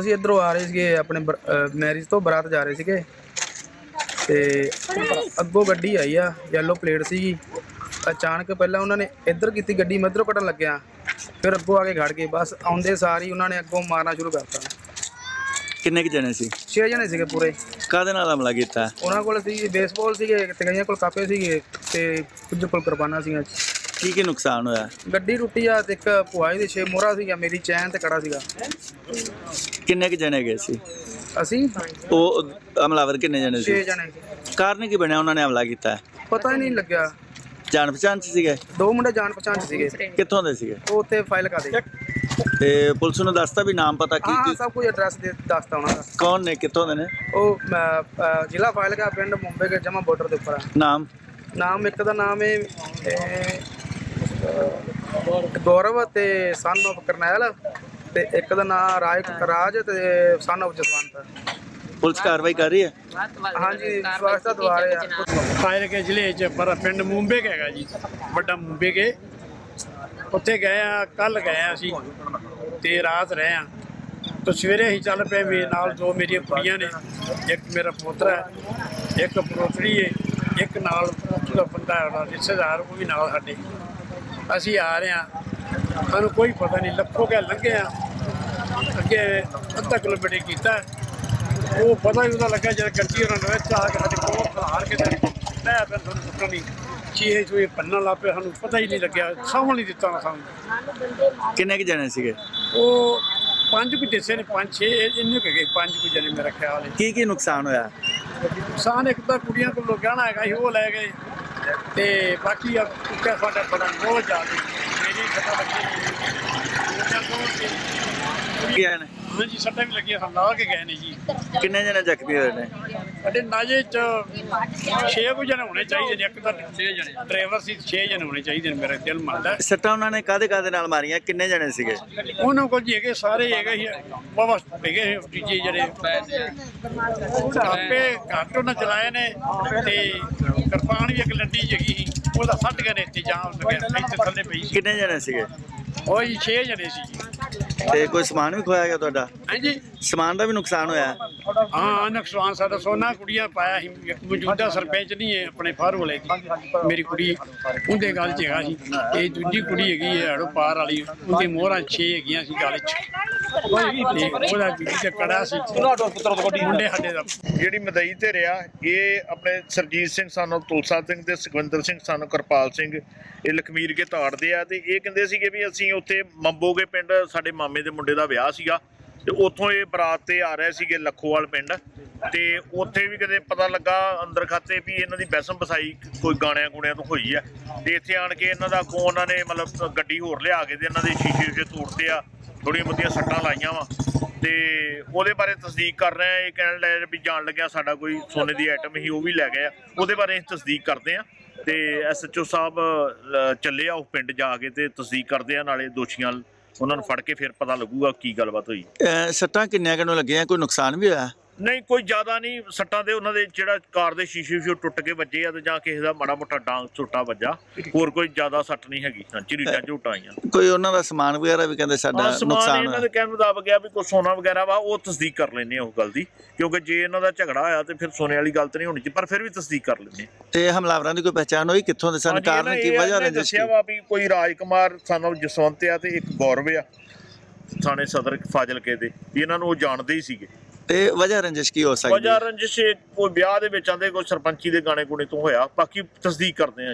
ਅਸੀਂ ਇਧਰੋਂ ਆ ਰਹੇ ਸੀਗੇ ਆਪਣੇ ਮੈਰਿਜ ਤੋਂ ਬਰਾਤ ਜਾ ਰਹੇ ਸੀਗੇ। ਤੇ ਅੱਗੋਂ ਗੱਡੀ ਆਈ ਆ ਯੈਲੋ ਪਲੇਟ ਸੀਗੀ। ਅਚਾਨਕ ਪਹਿਲਾਂ ਉਹਨਾਂ ਨੇ ਇੱਧਰ ਕੀਤੀ ਗੱਡੀ ਮੈਂ ਇੱਧਰੋਂ ਕੱਢਣ ਲੱਗਿਆ। ਫਿਰ ਅੱਗੋਂ ਆ ਕੇ ਖੜ ਗਏ ਬਸ ਆਉਂਦੇ ਸਾਰ ਹੀ ਉਹਨਾਂ ਨੇ ਅੱਗੋਂ ਮਾਰਨਾ ਸ਼ੁਰੂ ਕਰਤਾ। ਕਿੰਨੇ ਕੁ ਜਣੇ ਸੀ? ਛੇ ਜਣੇ ਸੀਗੇ ਪੂਰੇ। ਕਾਦੇ ਨਾਲ ਹਮਲਾ ਕੀਤਾ? ਉਹਨਾਂ ਕੋਲ ਸੀ ਬੇਸਬਾਲ ਸੀਗੇ ਤੇ ਕਈਆਂ ਕੋਲ ਕਾਪੇ ਸੀਗੇ ਤੇ ਕੁਝ ਕੋਲ ਕੁਰਬਾਨਾ ਸੀਗੀਆਂ। ਕੀ ਕੀ ਨੁਕਸਾਨ ਹੋਇਆ? ਗੱਡੀ ਟੁੱਟੀ ਆ ਤੇ ਇੱਕ ਪੁਆਈ ਦੇ ਛੇ ਮੋਹਰਾ ਸੀਗਾ ਮੇਰੀ ਚੈਨ ਤੇ ਕੜਾ ਸੀਗਾ। ਕਿੰਨੇ ਕੁ ਜਣੇ ਗਏ ਸੀ? ਅਸੀਂ? ਉਹ ਹਮਲਾਵਰ ਕਿੰਨੇ ਜਣੇ ਛੇ ਸੀ। ਜਣੇ ਕਾਰਨ ਕੀ ਬਣਿਆ ਉਹਨਾਂ ਨੇ ਹਮਲਾ ਕੀਤਾ? ਪਤਾ ਹੀ ਨਹੀਂ ਲੱਗਿਆ। ਜਾਣ ਪਛਾਣ ਚ ਸੀਗੇ? ਦੋ ਮੁੰਡੇ ਜਾਣ ਪਛਾਣ 'ਚ ਸੀਗੇ। ਕਿੱਥੋਂ ਦੇ ਸੀਗੇ? ਉਹ ਉੱਥੇ ਫਾਈਲ ਕਰ ਦੇ ਤੇ ਪੁਲਿਸ ਨੂੰ ਦੱਸਤਾ ਵੀ ਨਾਮ ਪਤਾ ਕੀ ਹਾਂ ਕੀ ਸਭ ਕੁਝ ਐਡਰੈਸ ਦੇ ਦੱਸਤਾ ਉਹਨਾਂ ਦਾ। ਕੌਣ ਨੇ? ਕਿੱਥੋਂ ਦੇ ਨੇ? ਉਹ ਜ਼ਿਲ੍ਹਾ ਫਾਈਲ ਕਾ ਪਿੰਡ ਮੁੰਬਈ ਦੇ ਜਮਾ ਬਾਰਡਰ ਦੇ ਉੱਪਰ ਆ। ਨਾਮ? ਨਾਮ ਇੱਕ ਦਾ ਨਾਮ ਹੈ ਅਹ, ਗੌਰਵ ਤੇ ਸਨ of ਕਰਨੈਲ। ਤੇ ਇੱਕ ਦਾ ਨਾਮ ਰਾਜ ਰਾਜ ਤੇ ਸਨ of ਜਸਵੰਤ। ਪੁਲਿਸ ਕਾਰਵਾਈ ਕਰ ਰਹੀ ਹੈ? ਹਾਂਜੀ ਸਵਾਸਤਾ ਦੁਆਰੇ ਆ। ਫਾਇਰ ਕੇ ਜ਼ਿਲ੍ਹੇ ਚ ਪਰ ਪਿੰਡ ਮੁੰਬੇ ਹੈਗਾ ਜੀ ਵੱਡਾ ਮੁੰਬੇ ਕੇ। ਉੱਥੇ ਗਏ ਆ ਕੱਲ ਗਏ ਆ ਅਸੀਂ ਤੇ ਰਾਤ ਰਹੇ ਆ। ਤਾਂ ਸਵੇਰੇ ਹੀ ਚੱਲ ਪਏ ਵੀ ਨਾਲ ਦੋ ਮੇਰੀਆਂ ਕੁੜੀਆਂ ਨੇ ਇੱਕ ਮੇਰਾ ਪੋਤਰਾ ਹੈ ਇੱਕ ਪੋਤਰੀ ਹੈ ਇੱਕ ਨਾਲ ਉਹਦਾ ਬੰਦਾ ਹੈ ਉਹਦਾ ਰਿਸ਼ਤੇਦਾਰ ਉਹ ਵੀ ਨਾਲ ਸਾਡੇ। ਅਸੀਂ ਆ ਰਹੇ ਆ ਸਾਨੂੰ ਕੋਈ ਪਤਾ ਨਹੀਂ ਲੱਖੋ ਕੇ ਲੰਘੇ ਆ। ਅੱਗੇ ਅੱਧਾ ਕਿਲੋਮੀਟਰ ਕੀਤਾ। ਉਹ ਪਤਾ ਹੀ ਉਹਦਾ ਲੱਗਾ ਜਦ ਕੱਚੀ ਉਹਨਾਂ ਨੇ ਚਾਹ ਕੇ ਸਾਡੇ ਕੋਲ ਖਲਾਰ ਕੇ ਤੇ ਲੈ ਫਿਰ ਸਾਨੂੰ ਪਤਾ ਨਹੀਂ ਚੀਹੇ ਚੂਹੇ ਪੰਨਣ ਲੱਗ ਪਏ ਸਾਨੂੰ ਪਤਾ ਹੀ ਨਹੀਂ ਲੱਗਿਆ ਸਾਹਮਣੇ ਨਹੀਂ ਦਿੱਤਾ ਨਾ ਸਾਨੂੰ। ਕਿੰਨੇ ਕੁ ਜਣੇ ਸੀਗੇ? ਉਹ ਪੰਜ ਕੁ ਦਿਸੇ ਨੇ ਪੰਜ ਛੇ ਇੰਨੇ ਕੁ ਗਏ ਪੰਜ ਕੁ ਜਣੇ ਮੇਰਾ ਖਿਆਲ ਹੈ। ਕੀ ਕੀ ਨੁਕਸਾਨ ਹੋਇਆ? ਨੁਕਸਾਨ ਇੱਕ ਤਾਂ ਕੁੜੀਆਂ ਕੋਲੋਂ ਗਹਿਣਾ ਹੈਗਾ ਸੀ ਉਹ ਲੈ ਗਏ ਤੇ ਬਾਕੀ ਆ ਕੁੱਕਾ ਸਾਡਾ ਬੜਾ ਬਹੁਤ ਜ਼ਿਆਦਾ ਮੇਰੀ ਸੱਟਾਂ ਲੱਗੀਆਂ ਹੋਈਆਂ। ਕੀ ਨੇ ਹਾਂਜੀ ਸੱਟਾਂ ਵੀ ਲੱਗੀਆਂ ਹਨ ਲਾ ਕੇ ਗਏ ਨੇ ਜੀ। ਕਿੰਨੇ ਜਣੇ ਜ਼ਖਮੀ ਹੋਏ ਨੇ? ਸਾਡੇ ਨਾਜੇ ਚ 6 ਕੁ ਜਣੇ ਹੋਣੇ ਚਾਹੀਦੇ ਨੇ ਇੱਕ ਤਾਂ 6 ਜਣੇ। ਡਰਾਈਵਰ ਸੀ 6 ਜਣੇ ਹੋਣੇ ਚਾਹੀਦੇ ਨੇ ਮੇਰਾ ਦਿਲ ਮੰਨਦਾ। ਹੈ। ਸੱਟਾਂ ਉਹਨਾਂ ਨੇ ਕਾਦੇ ਕਾਦੇ ਨਾਲ ਮਾਰੀਆਂ? ਕਿੰਨੇ ਜਣੇ ਸੀਗੇ? ਉਹਨਾਂ ਕੋਲ ਜੀ ਹੈਗੇ ਸਾਰੇ ਹੈਗੇ ਸੀ ਬਾਬਾ ਹੈਗੇ ਦੂਜੇ ਜਿਹੜੇ। ਆਪੇ ਘੱਟ ਉਹਨਾਂ ਚਲਾਏ ਨੇ ਤੇ ਕਿਰਪਾਨ ਵੀ ਇੱਕ ਲੱਡੀ ਜਗੀ ਸੀ। ਉਹਦਾ ਸੱਟ ਗਏ ਨੇ ਇੱਥੇ ਜਾਂ ਲੱਗਿਆ ਇੱਥੇ ਥੱਲੇ ਪਈ ਸੀ। ਕਿੰਨੇ ਜਣੇ ਸੀਗੇ? ਉਹ ਜੀ 6 ਜਣੇ ਸੀ ਜੀ। ਤੇ ਕੋਈ ਸਮਾਨ ਵੀ ਖੋਇਆ ਗਿਆ ਤੁਹਾਡਾ? ਹਾਂਜੀ। ਸਮਾਨ ਦਾ ਵੀ ਨੁਕਸਾਨ ਹੋਇਆ। ਹਾਂ ਨਕਸਵਾਨ ਸਾਡਾ ਸੋਨਾ ਕੁੜੀਆਂ ਪਾਇਆ ਸੀ। ਮੌਜੂਦਾ ਸਰਪੰਚ ਨਹੀਂ ਹੈ ਆਪਣੇ ਫਾਰ ਵਾਲੇ ਦੀ। ਮੇਰੀ ਕੁੜੀ ਉਹਦੇ ਗੱਲ 'ਚ ਹੈਗਾ ਸੀ। ਇਹ ਦੂਜੀ ਕੁੜੀ ਹੈਗੀ ਹੈ ਹੜੋ ਪਾਰ ਵਾਲੀ। ਉਹਦੀ ਮੋਹਰਾਂ 6 ਹੈਗੀਆਂ ਸੀ ਗੱਲ 'ਚ। ਤੇ ਉਹਦਾ ਬੀਬੀ ਤੇ ਕੜਾ ਸੀ। ਮੁੰਡੇ ਸਾਡੇ ਦਾ। ਜਿਹੜੀ ਮਦਈ ਤੇ ਰਿਹਾ ਇਹ ਆਪਣੇ ਸਰਜੀਤ ਸਿੰਘ ਸਾਨੂੰ ਤੁਲਸਾ ਸਿੰਘ ਤੇ ਸੁਖਵਿੰਦਰ ਸਿੰਘ ਸਾਨੂੰ ਕਿਰਪਾਲ ਸਿੰਘ ਇਹ ਲਖਮੀਰ ਕੇ ਤਾੜਦੇ ਆ। ਤੇ ਇਹ ਕਹਿੰਦੇ ਸੀਗੇ ਵੀ ਅਸੀਂ ਉੱਥੇ ਮੰਬੋਗੇ ਪਿੰਡ ਸਾਡੇ ਮਾਮੇ ਦੇ ਮੁੰਡੇ ਦਾ ਵਿਆਹ ਸੀਗਾ। ਤੇ ਉੱਥੋਂ ਇਹ ਬਰਾਤ ਤੇ ਆ ਰਹੇ ਸੀਗੇ ਲੱਖੋਵਾਲ ਪਿੰਡ। ਤੇ ਉੱਥੇ ਵੀ ਕਦੇ ਪਤਾ ਲੱਗਾ ਅੰਦਰ ਖਾਤੇ ਵੀ ਇਹਨਾਂ ਦੀ ਬੈਸਮ ਬਸਾਈ ਕੋਈ ਗਾਣਿਆਂ ਗੁਣਿਆਂ ਤੋਂ ਹੋਈ ਆ। ਤੇ ਇੱਥੇ ਆਣ ਕੇ ਇਹਨਾਂ ਦਾ ਕੋ ਉਹਨਾਂ ਨੇ ਮਤਲਬ ਗੱਡੀ ਹੋਰ ਲਿਆ ਕੇ ਤੇ ਇਹਨਾਂ ਦੇ ਸ਼ੀਸ਼ੇ ਸ਼ੀਸ਼ੇ ਤੋੜਦੇ ਆ ਥੋੜੀਆਂ ਬਹੁਤੀਆਂ ਸੱਟਾਂ ਲਾਈਆਂ ਵਾ। ਤੇ ਉਹਦੇ ਬਾਰੇ ਤਸਦੀਕ ਕਰ ਰਹੇ ਆ, ਇਹ ਕਹਿਣ ਲੱਗੇ ਵੀ ਜਾਣ ਲੱਗਿਆ ਸਾਡਾ ਕੋਈ ਸੋਨੇ ਦੀ ਆਈਟਮ ਹੀ ਉਹ ਵੀ ਲੈ ਗਏ ਆ। ਉਹਦੇ ਬਾਰੇ ਅਸੀਂ ਤਸਦੀਕ ਕਰਦੇ ਆ ਤੇ ਐਸਐਚਓ ਸਾਹਿਬ ਚੱਲੇ ਆ ਉਹ ਪਿੰਡ ਜਾ ਕੇ ਤੇ ਤਸਦੀਕ ਕਰਦੇ ਆ, ਨਾਲੇ ਦੋਸ਼ੀਆਂ ਉਹਨਾਂ ਨੂੰ ਫੜ ਕੇ ਫਿਰ ਪਤਾ ਲੱਗੂਗਾ ਕੀ ਗੱਲਬਾਤ ਹੋਈ। ਅਹ ਸੱਟਾਂ ਕਿੰਨਿਆਂ ਕੁ ਲੱਗੀਆਂ, ਕੋਈ ਨੁਕਸਾਨ ਵੀ ਹੋਇਆ? ਨਹੀਂ ਕੋਈ ਜ਼ਿਆਦਾ ਨਹੀਂ ਸੱਟਾਂ ਦੇ ਉਹਨਾਂ ਦੇ ਜਿਹੜਾ ਕਾਰ ਦੇ ਸ਼ੀਸ਼ੇ ਸ਼ੀਸ਼ੇ ਟੁੱਟ ਕੇ ਵੱਜੇ ਆ ਤੇ ਜਾਂ ਕਿਸੇ ਦਾ ਮਾੜਾ ਮੋਟਾ ਡਾਂਗ ਝੋਟਾ ਵੱਜਾ ਹੋਰ ਕੋਈ ਜ਼ਿਆਦਾ ਸੱਟ ਨਹੀਂ ਹੈਗੀ। ਹਾਂ ਝਰੀਟਾਂ ਝੋਟਾਂ ਆਈਆਂ। ਕੋਈ ਉਹਨਾਂ ਦਾ ਸਮਾਨ ਵਗੈਰਾ ਵੀ ਕਹਿੰਦੇ ਸਾਡਾ ਹਾਂ ਸਮਾਨ ਨੁਕਸਾਨ ਇਹਨਾਂ ਹੋਇਆ ਦੇ ਕਹਿਣ ਮੁਤਾਬਕ ਆ ਵੀ ਕੋਈ ਸੋਨਾ ਵਗੈਰਾ ਵਾ ਉਹ ਤਸਦੀਕ ਕਰ ਲੈਣੇ ਆ ਉਹ ਗੱਲ ਦੀ ਕਿਉਂਕਿ ਜੇ ਇਹਨਾਂ ਦਾ ਝਗੜਾ ਹੋਇਆ ਤੇ ਫਿਰ ਸੋਨੇ ਵਾਲੀ ਗੱਲ ਤਾਂ ਨਹੀਂ ਹੋਣੀ ਚਾਹੀਦੀ ਪਰ ਫਿਰ ਵੀ ਤਸਦੀਕ ਕਰ ਲੈਂਦੇ ਆ। ਤੇ ਹਮਲਾਵਰਾਂ ਦੀ ਕੋਈ ਪਛਾਣ ਹੋਈ? ਕਿੱਥੋਂ ਦੇ ਸਨ ਕਾਰਨ ਇਹਨਾਂ ਕੀ ਵਜ੍ਹਾ ਇਹਨੇ ਰੰਜਿਸ਼ ਦੱਸਿਆ ਵਾ ਵੀ ਕੋਈ ਰਾਜਕੁਮਾਰ ਸਾਨੂੰ ਜਸਵੰਤ ਆ ਤੇ ਇੱਕ ਗੌਰਵ ਆ ਥਾਣੇ ਸਦਰ ਫਾਜ਼ਿਲਕੇ ਦੇ ਇਹਨਾਂ ਨੂੰ ਉਹ ਜਾਣਦੇ ਹੀ ਸੀਗੇ। ਤੇ ਵਜ੍ਹਾ ਰੰਜਿਸ਼ ਕੀ ਹੋ ਸਕਦੀ ਵਜ੍ਹਾ ਹੈ? ਰੰਜਿਸ਼ ਇਹ ਕੋਈ ਵਿਆਹ ਦੇ ਵਿੱਚ ਆਂਦੇ ਕੋਈ ਸਰਪੰਚੀ ਦੇ ਗਾਣੇ ਗੁਣੇ ਤੋਂ ਹੋਇਆ, ਬਾਕੀ ਤਸਦੀਕ ਕਰਦੇ ਆ